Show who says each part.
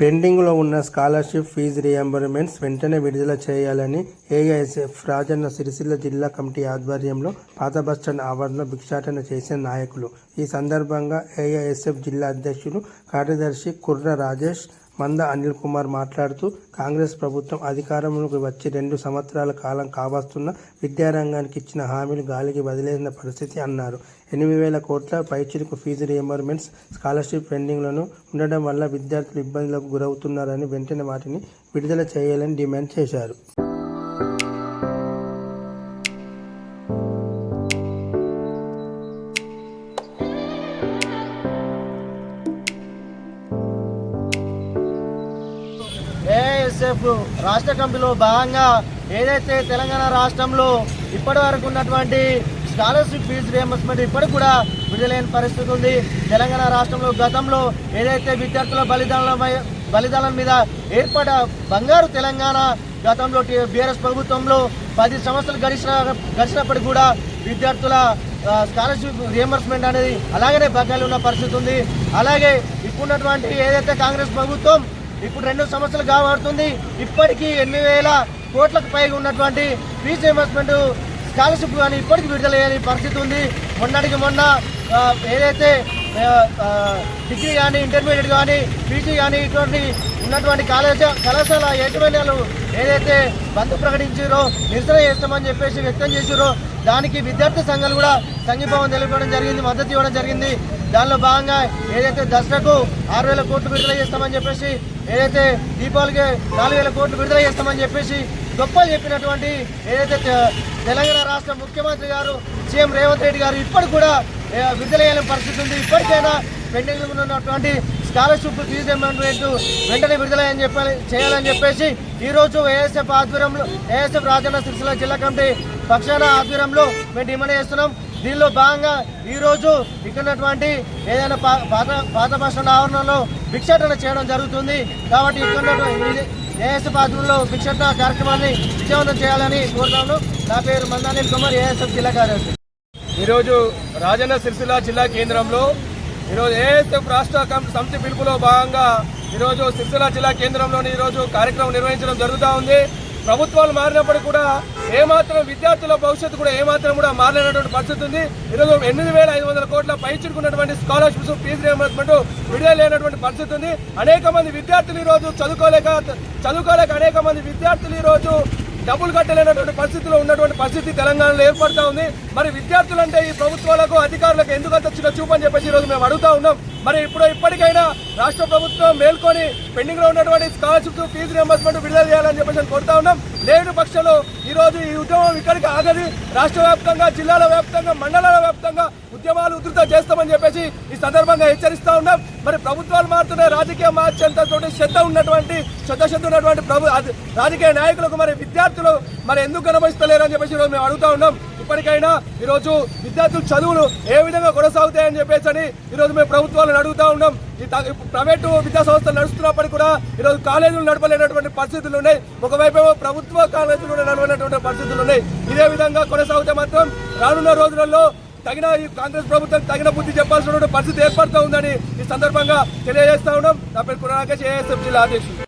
Speaker 1: పెండింగ్లో ఉన్న scholarship fee reimbursements వెంటనే విడుదల చేయాలని ఏఐఎస్ఎఫ్ రాజన్న సిరిసిల్ల జిల్లా కమిటీ ఆధ్వర్యంలో పాత బస్టాండ్ ఆవరణలో భిక్షాటన చేసిన నాయకులు. ఈ సందర్భంగా ఏఐఎస్ఎఫ్ జిల్లా అధ్యక్షులు కార్యదర్శి కుర్ర రాజేష్ మంద అనిల్ కుమార్ మాట్లాడుతూ కాంగ్రెస్ ప్రభుత్వం అధికారంలోకి వచ్చి రెండు సంవత్సరాల కాలం కావస్తున్న విద్యారంగానికి ఇచ్చిన హామీలు గాలికి వదిలేసిన పరిస్థితి అన్నారు. ఎనిమిది వేల కోట్ల పైచిలకు ఫీజు రియంబర్మెంట్స్ స్కాలర్షిప్ పెండింగ్లను ఉండడం వల్ల విద్యార్థులు ఇబ్బందులకు గురవుతున్నారని వెంటనే వాటిని విడుదల చేయాలని డిమాండ్ చేశారు.
Speaker 2: ఏఎస్ఎఫ్ రాష్ట్ర కమిటీలో భాగంగా ఏదైతే తెలంగాణ రాష్ట్రంలో ఇప్పటి వరకు ఉన్నటువంటి స్కాలర్షిప్ ఫీజు రియంబర్స్మెంట్ ఇప్పటికి కూడా విడుదలైన పరిస్థితి ఉంది. తెలంగాణ రాష్ట్రంలో గతంలో ఏదైతే విద్యార్థుల బలిదానాల బలిదానం మీద ఏర్పడ బంగారు తెలంగాణ గతంలో బీఆర్ఎస్ ప్రభుత్వంలో పది సంవత్సరాలు గడిచిన గడిచినప్పటికి కూడా విద్యార్థుల స్కాలర్షిప్ రియంబర్స్మెంట్ అనేది అలాగనే బకాయిలు ఉన్న పరిస్థితి ఉంది. అలాగే ఇప్పుడున్నటువంటి ఏదైతే కాంగ్రెస్ ప్రభుత్వం ఇప్పుడు రెండు సంవత్సరాలు కాబడుతుంది ఇప్పటికీ ఎనిమిది వేల కోట్లకు పైగా ఉన్నటువంటి ఫీజు రియంబర్స్మెంట్ స్కాలర్షిప్ కానీ ఇప్పటికీ విడుదల పరిస్థితి ఉంది. మొన్నటికి మొన్న ఏదైతే డిగ్రీ కానీ ఇంటర్మీడియట్ కానీ పీజీ కానీ ఇటువంటి ఉన్నటువంటి కాలేజ కళాశాల యాజమాన్యాలు ఏదైతే బంద్ ప్రకటించారో నిరసన చేస్తామని చెప్పేసి వ్యక్తం చేశారో దానికి విద్యార్థి సంఘాలు కూడా సంఘీభావం తెలిపడం జరిగింది మద్దతు ఇవ్వడం జరిగింది. దానిలో భాగంగా ఏదైతే దసరాకు ఆరు వేల కోట్లు విడుదల చేస్తామని చెప్పేసి ఏదైతే దీపావళికి నాలుగు వేల కోట్లు విడుదల చేస్తామని చెప్పేసి గొప్పలు చెప్పినటువంటి ఏదైతే తెలంగాణ రాష్ట్ర ముఖ్యమంత్రి గారు సీఎం రేవంత్ రెడ్డి గారు ఇప్పటికి కూడా ఏ, విడుదల చేయలేని పరిస్థితి ఉంది. ఇప్పటికైనా పెండింగ్ ఉన్నటువంటి స్కాలర్షిప్ ఫీజు రియంబర్స్మెంట్ వెంటనే విడుదల అని చెప్పాలి చేయాలని చెప్పేసి ఈరోజు ఏఎస్ఎఫ్ ఆధ్వర్యంలో ఏఎస్ఎఫ్ రాజన్న సిరిసిల్ల జిల్లా కమిటీ పక్షాన ఆధ్వర్యంలో మేము డిమాండ్ చేస్తున్నాం. దీనిలో భాగంగా ఈరోజు రోజు ఏదైనా పా- పాత పాత భాషల ఆవరణలో భిక్షాటన చేయడం జరుగుతుంది. కాబట్టి ఇక్కడ ఏఎస్ఎఫ్ ఆధ్వర్యంలో భిక్షాటన కార్యక్రమాన్ని విజయవంతం చేయాలని కోరుతాను నా పేరు మందానిల్ కుమార్ ఏఎస్ఎఫ్ జిల్లా కార్యదర్శి.
Speaker 3: ఈరోజు రాజన్న సిరిసిల్ల జిల్లా కేంద్రంలో ఈరోజు ఏఎస్ఎఫ్ రాష్ట్ర సమితి పిలుపులో భాగంగా ఈరోజు సిరిసిల్ల జిల్లా కేంద్రంలోని ఈరోజు కార్యక్రమం నిర్వహించడం జరుగుతూ ఉంది. ప్రభుత్వాలు మారినప్పుడు కూడా ఏమాత్రం విద్యార్థుల భవిష్యత్తు కూడా ఏమాత్రం కూడా మారలేనటువంటి పరిస్థితి ఉంది. ఈరోజు ఎనిమిది వేల ఐదు వందల కోట్ల పైచుకున్నటువంటి స్కాలర్షిప్స్ ఫీజు రియంబర్స్మెంట్ విడుదల లేనటువంటి పరిస్థితి ఉంది. అనేక మంది విద్యార్థులు ఈరోజు చదువుకోలేక చదువుకోలేక అనేక మంది విద్యార్థులు ఈరోజు డబ్బులు కట్టలేనటువంటి పరిస్థితిలో ఉన్నటువంటి పరిస్థితి తెలంగాణలో ఏర్పడతా ఉంది. మరి విద్యార్థులంటే ఈ ప్రభుత్వాలకు అధికారులకు ఎందుకు అంత చిన్న చూపు అని చెప్పేసి ఈరోజు మేము అడుగుతా ఉన్నాం. మరి ఇప్పుడు ఇప్పటికైనా రాష్ట్ర ప్రభుత్వం మేల్కొని పెండింగ్లో ఉన్నటువంటి స్కాలర్షిప్ ఫీజు రియంబర్స్మెంట్ విడుదల చేయాలని చెప్పేసి కోరుతా ఉన్నాం. లేని పక్షంలో ఈరోజు ఈ ఉద్యమం ఇక్కడికి ఆగది. రాష్ట్ర వ్యాప్తంగా జిల్లాల వ్యాప్తంగా మండలాల వ్యాప్తంగా ఉద్యమాలు ఉధృత చేస్తామని చెప్పేసి ఈ సందర్భంగా హెచ్చరిస్తా ఉన్నాం. మరి ప్రభుత్వాలు మారుతున్నాయి రాజకీయ మార్చేంత శ్రద్ధ ఉన్నటువంటి శ్రద్ధ శ్రద్ధ ఉన్నటువంటి ప్రభు రాజకీయ నాయకులకు మరి విద్యార్థులు మరి ఎందుకు కనబరిస్తలేరు అని చెప్పేసి ఈరోజు మేము అడుగుతా ఉన్నాం. ఇప్పటికైనా ఈరోజు విద్యార్థుల చదువులు ఏ విధంగా కొనసాగుతాయని చెప్పేసి అని ఈరోజు మేము ప్రభుత్వాలను అడుగుతా ఉన్నాం. ఈ ప్రైవేటు విద్యా సంస్థలు నడుస్తున్నప్పటికీ కూడా ఈరోజు కాలేజీలు నడపలేనటువంటి పరిస్థితులు ఉన్నాయి. ఒకవైపు ప్రభుత్వ కాలేజీలు కూడా నడవలేనటువంటి పరిస్థితులు ఉన్నాయి. ఇదే విధంగా కొనసాగితే మాత్రం రానున్న రోజులలో తగిన ఈ కాంగ్రెస్ ప్రభుత్వం తగిన బుద్ధి చెప్పాల్సిన పరిస్థితి ఏర్పడుతూ ఉందని ఈ సందర్భంగా తెలియజేస్తా ఉన్నాం. నా పేరు కురాకేష్ ఏఎస్ఎఫ్ జిల్లా అధ్యక్షుడు.